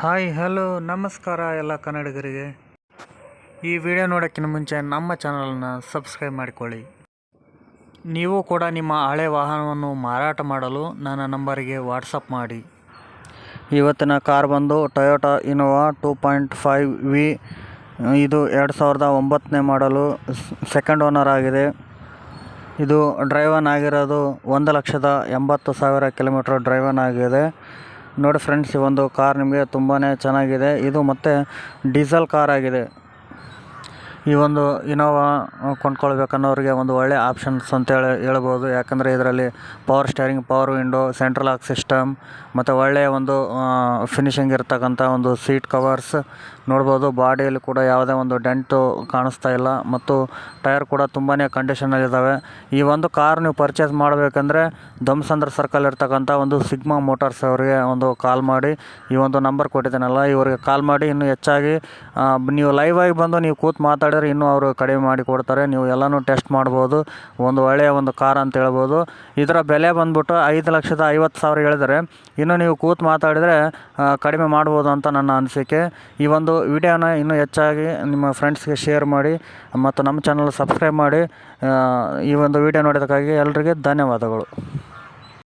Hi, hello, ನಮಸ್ಕಾರ ಎಲ್ಲ ಕನ್ನಡಿಗರಿಗೆ. ಈ ವಿಡಿಯೋ ನೋಡೋಕ್ಕಿಂತ ಮುಂಚೆ ನಮ್ಮ ಚಾನಲನ್ನು ಸಬ್ಸ್ಕ್ರೈಬ್ ಮಾಡಿಕೊಳ್ಳಿ. ನೀವು ಕೂಡ ನಿಮ್ಮ ಹಳೆ ವಾಹನವನ್ನು ಮಾರಾಟ ಮಾಡಲು ನನ್ನ ನಂಬರಿಗೆ ವಾಟ್ಸಪ್ ಮಾಡಿ. ಇವತ್ತಿನ ಕಾರ್ ಬಂದು Toyota Innova two point five V ಇದು ಎರಡು ಸಾವಿರದ ಒಂಬತ್ತನೇ ಮಾಡಲು ಸೆಕೆಂಡ್ ಓನರ್ ಆಗಿದೆ. ಇದು ಡ್ರೈವನ್ ಆಗಿರೋದು ಒಂದು ಲಕ್ಷದ ಎಂಬತ್ತು ಸಾವಿರ ಕಿಲೋಮೀಟ್ರ್ ಡ್ರೈವನ್ ಆಗಿದೆ. ನೋಡಿ ಫ್ರೆಂಡ್ಸ್ ಈ ಒಂದು ಕಾರ್ ನಿಮಗೆ ತುಂಬಾನೇ ಚೆನ್ನಾಗಿದೆ. ಇದು ಮತ್ತೆ ಡೀಸೆಲ್ ಕಾರ್ ಆಗಿದೆ. ಈ ಒಂದು ಇನೋವಾ ಕೊಂಡ್ಕೊಳ್ಬೇಕನ್ನೋರಿಗೆ ಒಂದು ಒಳ್ಳೆಯ ಆಪ್ಷನ್ಸ್ ಅಂತೇಳಿ ಹೇಳ್ಬೋದು. ಯಾಕಂದರೆ ಇದರಲ್ಲಿ power steering power window central lock system ಮತ್ತು ಒಳ್ಳೆಯ ಒಂದು ಫಿನಿಷಿಂಗ್ ಇರತಕ್ಕಂಥ ಒಂದು ಸೀಟ್ ಕವರ್ಸ್ ನೋಡ್ಬೋದು. ಬಾಡಿಯಲ್ಲಿ ಕೂಡ ಯಾವುದೇ ಒಂದು ಡೆಂಟು ಕಾಣಿಸ್ತಾ ಇಲ್ಲ ಮತ್ತು ಟೈರ್ ಕೂಡ ತುಂಬಾ ಕಂಡೀಷನಲ್ಲಿದ್ದಾವೆ ಈ ಒಂದು ಕಾರ್ ನೀವು ಪರ್ಚೇಸ್ ಮಾಡಬೇಕಂದ್ರೆ ಧಮ್ಸಂದ್ರ ಸರ್ಕಲ್ ಇರ್ತಕ್ಕಂಥ ಒಂದು ಸಿಗ್ಮಾ ಮೋಟಾರ್ಸ್ ಅವರಿಗೆ ಒಂದು ಕಾಲ್ ಮಾಡಿ. ಈ ಒಂದು ನಂಬರ್ ಕೊಟ್ಟಿದ್ದಾನಲ್ಲ, ಇವರಿಗೆ ಕಾಲ್ ಮಾಡಿ. ಇನ್ನೂ ಹೆಚ್ಚಾಗಿ ನೀವು ಲೈವ್ ಆಗಿ ಬಂದು ನೀವು ಕೂತು ಮಾತಾಡಿದ್ರೆ ಇನ್ನೂ ಅವರು ಕಡಿಮೆ ಮಾಡಿ ಕೊಡ್ತಾರೆ. ನೀವು ಎಲ್ಲನೂ ಟೆಸ್ಟ್ ಮಾಡ್ಬೋದು. ಒಂದು ಒಳ್ಳೆಯ ಒಂದು ಕಾರ್ ಅಂತ ಹೇಳ್ಬೋದು. ಇದರ ಬೆಲೆ ಬಂದ್ಬಿಟ್ಟು ಐದು ಲಕ್ಷದ ಐವತ್ತು ಸಾವಿರ ಹೇಳಿದರೆ ಇನ್ನು ನೀವು ಕೂತು ಮಾತಾಡಿದರೆ ಕಡಿಮೆ ಮಾಡ್ಬೋದು ಅಂತ ನನ್ನ ಅನಿಸಿಕೆ. ಈ ಒಂದು ವಿಡಿಯೋನ ಇನ್ನೂ ಹೆಚ್ಚಾಗಿ ನಿಮ್ಮ ಫ್ರೆಂಡ್ಸ್ಗೆ ಶೇರ್ ಮಾಡಿ, ಮತ್ತು ನಮ್ಮ ಚಾನಲ್ ಸಬ್ಸ್ಕ್ರೈಬ್ ಮಾಡಿ ಈ ಒಂದು ವಿಡಿಯೋ ನೋಡೋದಕ್ಕಾಗಿ ಎಲ್ರಿಗೆ ಧನ್ಯವಾದಗಳು.